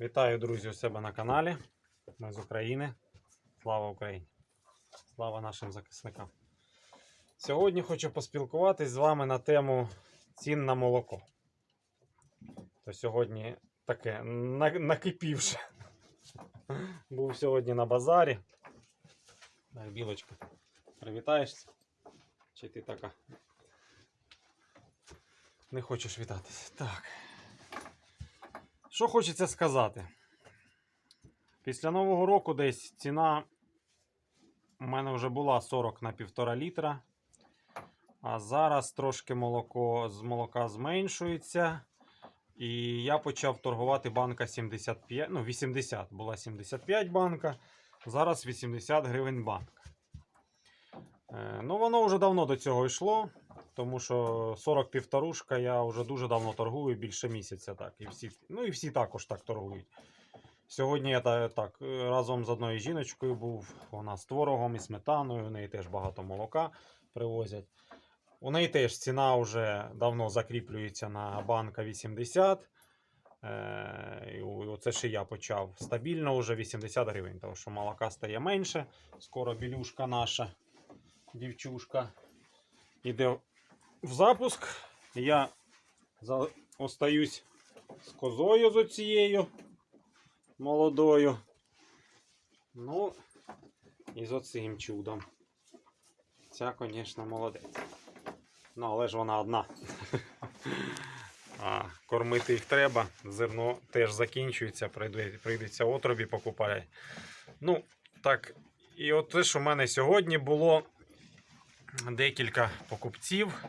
Вітаю, друзі, у себе на каналі. Ми з України. Слава Україні! Слава нашим захисникам. Сьогодні хочу поспілкуватись з вами на тему цін на молоко. То сьогодні таке накипівше. Був сьогодні на базарі. Так, білочка, привітаєшся? Чи ти така? Не хочеш вітатися? Так. Що хочеться сказати? Після Нового року десь ціна у мене вже була 40 на 1,5 літра. А зараз трошки молоко з молока зменшується. І я почав торгувати банка 75, ну 80, була 75 банка, зараз 80 гривень банка. Е, ну, воно вже давно до цього йшло, тому що 40 півторушка я вже дуже давно торгую, більше місяця так. І всі, ну і всі також так торгують. Сьогодні я так разом з одною жіночкою був. Вона з творогом і сметаною, у неї теж багато молока привозять. У неї теж ціна вже давно закріплюється на банка 80. Е, і оце ще я почав. Стабільно вже 80 гривень, тому що молока стає менше. Скоро білюшка наша, дівчушка, іде в запуск. Я за... остаюсь з козою з оцією молодою. Ну, і з оцим чудом. Ця, звісно, молодець. Ну, але ж вона одна. А, кормити їх треба. Зерно теж закінчується, прийдеться отробі покупати. Ну, так, і от те, що в мене сьогодні було декілька покупців.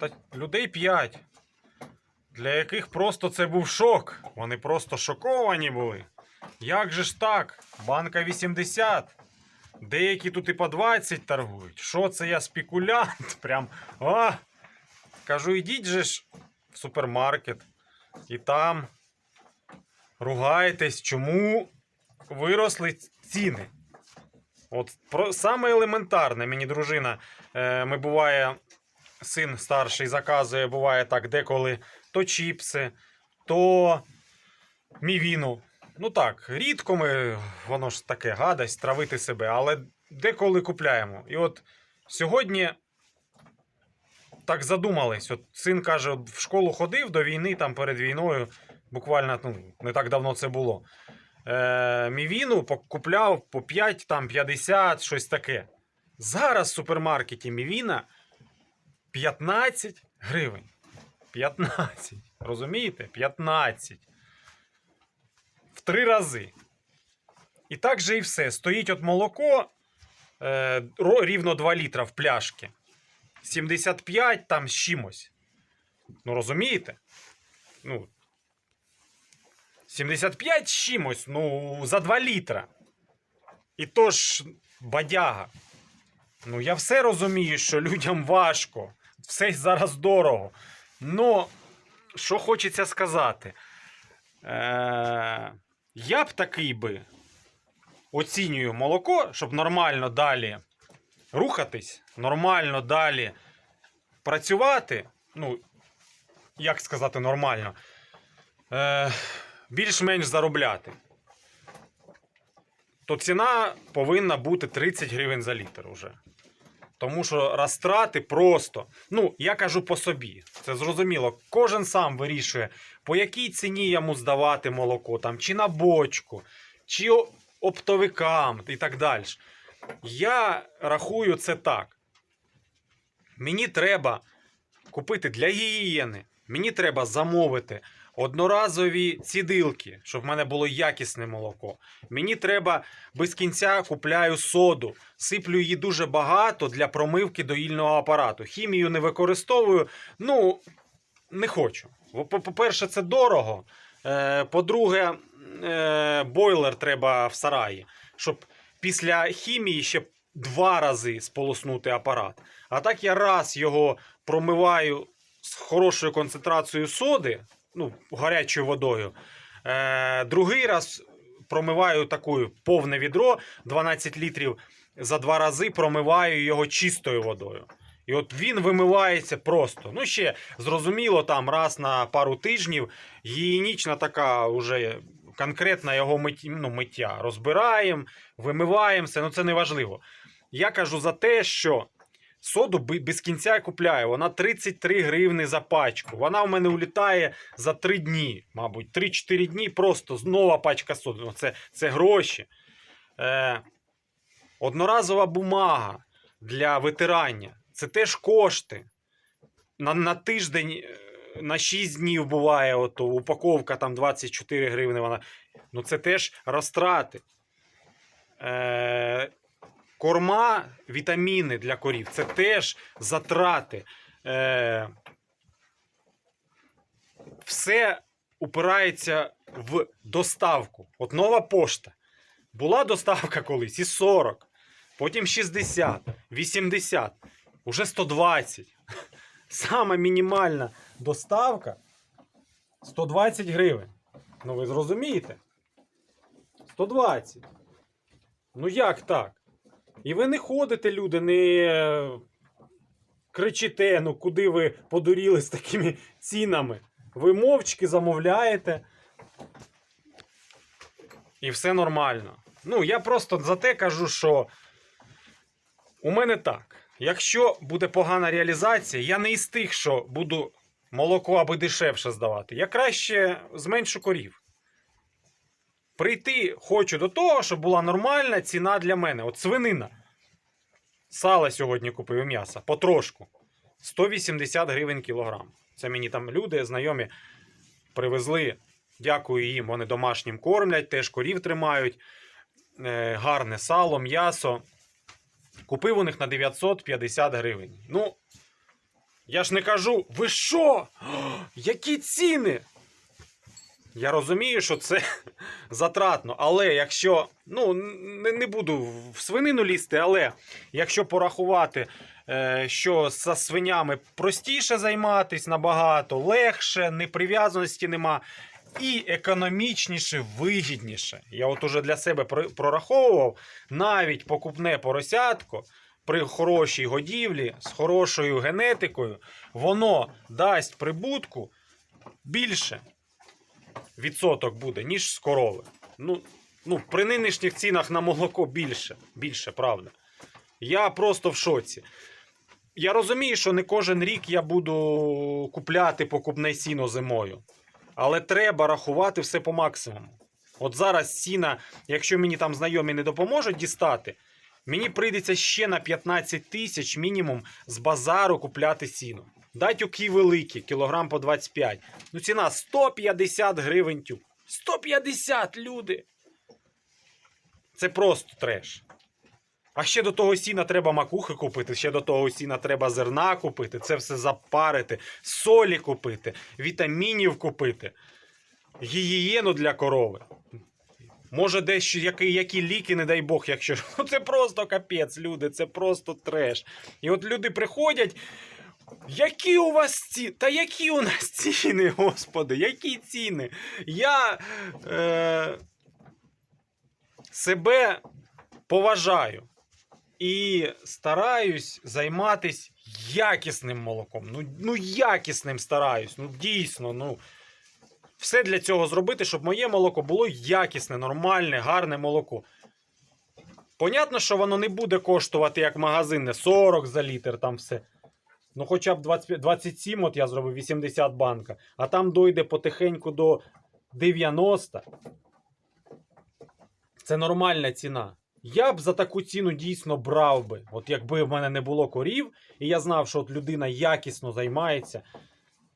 Та людей 5, для яких просто це був шок. Вони просто шоковані були. Як же ж так? Банка 80. Деякі тут і по 20 торгують. Що це я спекулянт? Прям. А! Кажу, ідіть же ж в супермаркет. І там ругайтесь, чому виросли ціни. От про саме елементарне, мені дружина, е, ми буває, син старший заказує, буває так, деколи то чіпси, то мівіну. Ну так, рідко ми, воно ж таке гадость, травити себе, але деколи купляємо. І от сьогодні так задумались. От син каже, от в школу ходив до війни, там перед війною, буквально ну, не так давно це було. Е, мівіну купляв по 5, там 50, щось таке. Зараз в супермаркеті мівіна 15 гривень. 15. Розумієте? 15. В три рази. І так же і все. Стоїть от молоко е, рівно 2 літра в пляшки. 75 там з чимось. Ну, розумієте? Ну, 75 з чимось, ну, за 2 літра. І то ж бадяга. Ну, я все розумію, що людям важко. Все зараз дорого. Ну, що хочеться сказати. Е, я б такий би оцінюю молоко, щоб нормально далі рухатись, нормально далі працювати. Ну, як сказати нормально, е, більш-менш заробляти. То ціна повинна бути 30 гривень за літр уже. Тому що розтрати просто. Ну, я кажу по собі. Це зрозуміло. Кожен сам вирішує, по якій ціні йому здавати молоко, там, чи на бочку, чи оптовикам і так далі. Я рахую це так. Мені треба купити для гігієни, мені треба замовити одноразові цідилки, щоб в мене було якісне молоко. Мені треба без кінця купляю соду, сиплю її дуже багато для промивки доїльного апарату. Хімію не використовую. Ну, не хочу. По- По-перше, це дорого. Е, По-друге, е, бойлер треба в сараї, щоб після хімії ще два рази сполоснути апарат. А так я раз його промиваю з хорошою концентрацією соди, ну, гарячою водою. Е, другий раз промиваю такою повне відро 12 літрів за два рази промиваю його чистою водою. І от він вимивається просто. Ну, ще зрозуміло, там раз на пару тижнів гігієнічна така уже конкретна його мит... ну, миття. Розбираємо, вимиваємо все, ну це не важливо. Я кажу за те, що соду без кінця купляю. Вона 33 гривни за пачку. Вона у мене улітає за 3 дні, мабуть, 3-4 дні просто нова пачка соди. Ну, це, це гроші. Е, одноразова бумага для витирання. Це теж кошти. На, на тиждень, е, на 6 днів буває ото, упаковка там 24 гривни. Вона. Ну це теж розтрати. Е, корма, вітаміни для корів це теж затрати. Е, все упирається в доставку. От нова пошта. Була доставка колись і 40, потім 60, 80, уже 120. Сама мінімальна доставка 120 гривень. Ну ви зрозумієте? 120. Ну як так? І ви не ходите, люди, не е, кричите, ну куди ви подуріли з такими цінами. Ви мовчки замовляєте. І все нормально. Ну, я просто за те кажу, що у мене так. Якщо буде погана реалізація, я не із тих, що буду молоко аби дешевше здавати. Я краще зменшу корів. Прийти хочу до того, щоб була нормальна ціна для мене. От свинина. Сала сьогодні купив м'яса. Потрошку. 180 гривень кілограм. Це мені там люди, знайомі, привезли. Дякую їм. Вони домашнім кормлять, теж корів тримають. Е, гарне сало, м'ясо. Купив у них на 950 гривень. Ну, я ж не кажу, ви що? Які ціни? Я розумію, що це затратно, але якщо. Ну, не, не буду в свинину лізти, але якщо порахувати, е, що за свинями простіше займатися набагато, легше, неприв'язаності нема. І економічніше, вигідніше. Я от уже для себе прораховував навіть покупне поросятко при хорошій годівлі з хорошою генетикою, воно дасть прибутку більше відсоток буде, ніж з корови. Ну, ну, при нинішніх цінах на молоко більше, більше, правда. Я просто в шоці. Я розумію, що не кожен рік я буду купляти покупне сіно зимою. Але треба рахувати все по максимуму. От зараз ціна, якщо мені там знайомі не допоможуть дістати, мені прийдеться ще на 15 тисяч мінімум з базару купляти сіно. Датюки великі, кілограм по 25. Ну ціна 150 гривень тюк. 150 люди. Це просто треш. А ще до того сіна треба макухи купити, ще до того сіна треба зерна купити, це все запарити, солі купити, вітамінів купити, гігієну для корови. Може, дещо які, які ліки, не дай Бог, якщо. Ну це просто капець, люди, це просто треш. І от люди приходять. Які у вас ціни? Та які у нас ціни, господи, які ціни? Я е, себе поважаю і стараюсь займатися якісним молоком. Ну, ну якісним стараюсь. Ну, дійсно, ну. Все для цього зробити, щоб моє молоко було якісне, нормальне, гарне молоко. Понятно, що воно не буде коштувати як магазинне 40 за літр, там все. Ну, хоча б 25, 27, от я зробив 80 банка, а там дойде потихеньку до 90. Це нормальна ціна. Я б за таку ціну дійсно брав би. От якби в мене не було корів, і я знав, що от людина якісно займається.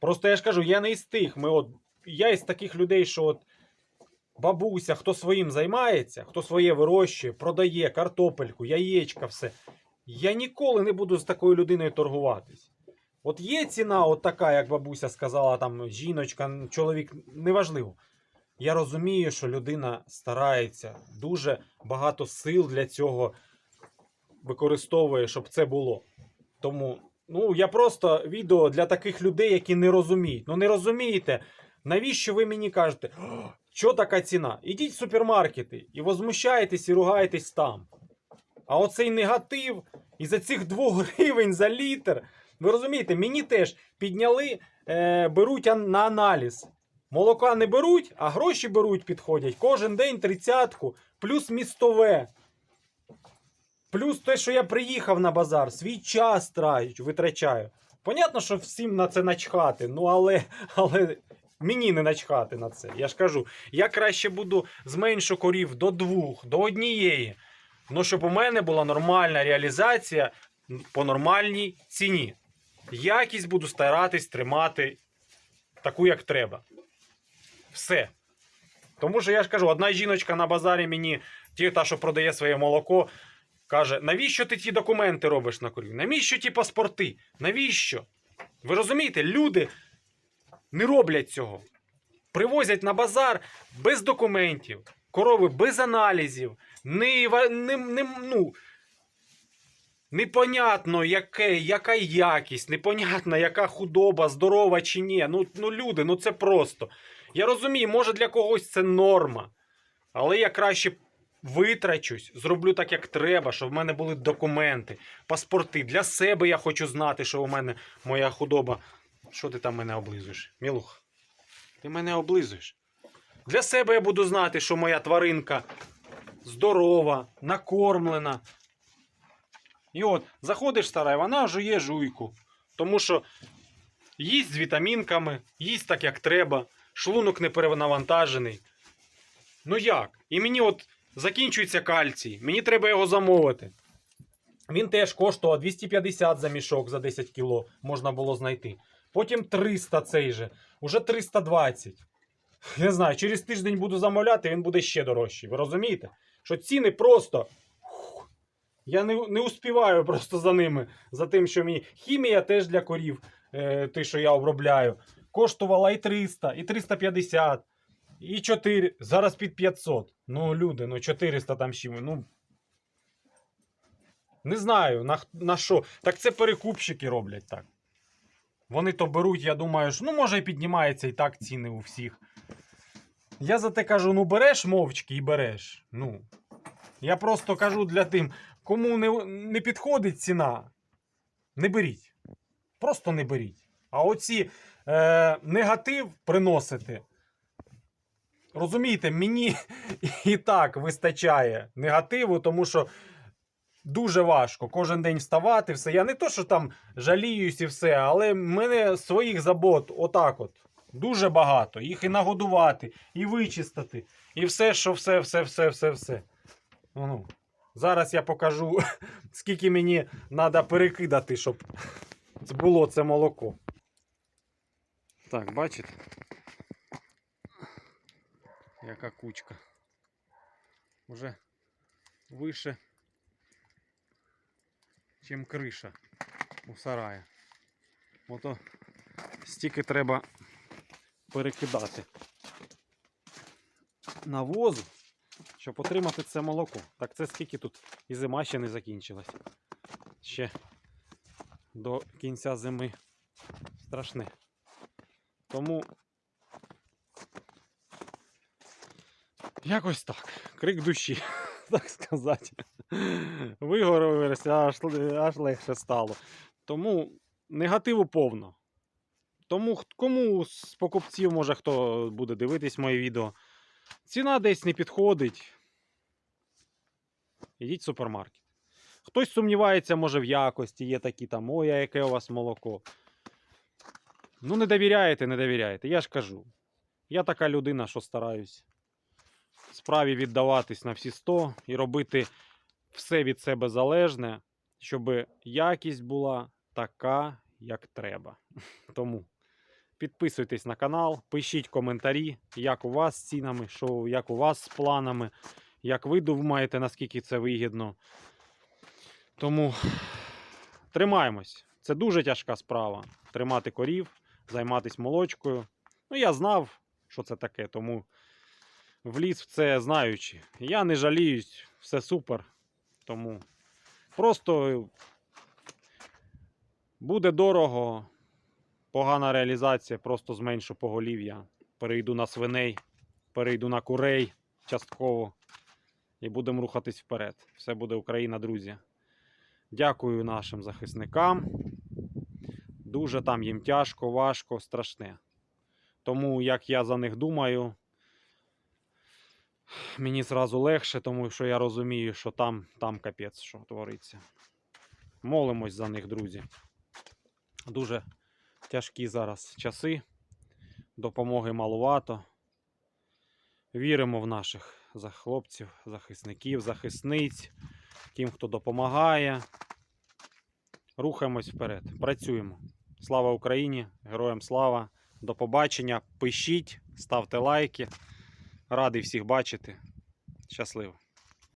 Просто я ж кажу, я не із тих. Ми от, я із таких людей, що от бабуся, хто своїм займається, хто своє вирощує, продає картопельку, яєчка, все. Я ніколи не буду з такою людиною торгуватись. От є ціна, от така, як бабуся сказала, там жіночка, чоловік, неважливо. Я розумію, що людина старається, дуже багато сил для цього використовує, щоб це було. Тому, ну, я просто відео для таких людей, які не розуміють. Ну, не розумієте, навіщо ви мені кажете, що така ціна? Ідіть в супермаркети і возмущаєтесь і ругаєтесь там. А оцей негатив І за цих 2 гривень за літр, ви розумієте, мені теж підняли, е, беруть на аналіз. Молока не беруть, а гроші беруть, підходять. Кожен день тридцятку, плюс містове. Плюс те, що я приїхав на базар, свій час трачу, витрачаю. Понятно, що всім на це начхати, ну але, але мені не начхати на це. Я ж кажу, я краще буду зменшу корів до двох, до однієї. Ну, щоб у мене була нормальна реалізація по нормальній ціні. Якість буду старатись тримати таку, як треба. Все. Тому що я ж кажу, одна жіночка на базарі мені, ті, та, що продає своє молоко, каже: навіщо ти ті документи робиш на корів? Навіщо ті паспорти? Навіщо? Ви розумієте, люди не роблять цього. Привозять на базар без документів, корови без аналізів, не, не, не, ну, непонятно, яке, яка якість, непонятно, яка худоба, здорова чи ні. Ну, ну люди, ну це просто. Я розумію, може для когось це норма. Але я краще витрачусь, зроблю так, як треба, щоб в мене були документи, паспорти. Для себе я хочу знати, що у мене моя худоба. Що ти там мене облизуєш? Мілух, ти мене облизуєш. Для себе я буду знати, що моя тваринка здорова, накормлена. І от, заходиш стара, і вона жує жуйку. Тому що їсть з вітамінками, їсть так, як треба, шлунок не перенавантажений. Ну як? І мені от закінчується кальцій, мені треба його замовити. Він теж коштував 250 за мішок за 10 кіло можна було знайти. Потім 300 цей же, уже 320. Не знаю, через тиждень буду замовляти, він буде ще дорожчий. Ви розумієте? Що ціни просто. Я не, не успіваю просто за ними, за тим, що мені. Хімія теж для корів, е, те, що я обробляю, коштувала і 300, і 350, і 4. Зараз під 500. Ну, люди, ну 400 там ще. Ну, не знаю, на, на що. Так це перекупщики роблять так. Вони то беруть, я думаю, що ну може і піднімаються і так ціни у всіх. Я за те кажу: ну береш мовчки і береш. Ну. Я просто кажу для тим, кому не, не підходить ціна, не беріть. Просто не беріть. А оці е, негатив приносити. Розумієте, мені і так вистачає негативу, тому що дуже важко кожен день вставати, все. Я не то, що там жаліюсь і все, але в мене своїх забот отак от. Дуже багато. Їх і нагодувати, і вичистити, і все, що все, все, все, все, все. Ну, зараз я покажу, скільки мені треба перекидати, щоб було це молоко. Так, бачите? Яка кучка. Уже вище, чим криша у сараї. Ото стільки треба перекидати навозу, щоб отримати це молоко. Так це скільки тут і зима ще не закінчилась. Ще до кінця зими страшне. Тому якось так. Крик душі, так сказати. Вигоровився, аж, аж легше стало. Тому негативу повно. Тому кому з покупців, може хто буде дивитись моє відео, ціна десь не підходить. Ідіть в супермаркет. Хтось сумнівається, може, в якості, є такі там, ой, а яке у вас молоко. Ну, не довіряєте, не довіряєте. Я ж кажу. Я така людина, що стараюсь справі віддаватись на всі 100 і робити все від себе залежне, щоб якість була така, як треба. Тому підписуйтесь на канал, пишіть коментарі, як у вас з цінами, що, як у вас з планами, як ви думаєте, наскільки це вигідно. Тому тримаємось. Це дуже тяжка справа. Тримати корів, займатися молочкою. Ну, я знав, що це таке, тому вліз в це знаючи. Я не жаліюсь, все супер. Тому просто буде дорого, погана реалізація, просто зменшу поголів'я. Перейду на свиней, перейду на курей частково і будемо рухатись вперед. Все буде Україна, друзі. Дякую нашим захисникам. Дуже там їм тяжко, важко, страшне. Тому як я за них думаю, мені зразу легше, тому що я розумію, що там, там капець, що твориться. Молимось за них, друзі. Дуже тяжкі зараз часи. Допомоги малувато. Віримо в наших за хлопців, захисників, захисниць, тим, хто допомагає. Рухаємось вперед. Працюємо. Слава Україні! Героям слава! До побачення. Пишіть, ставте лайки. Радий всіх бачити. Щасливо!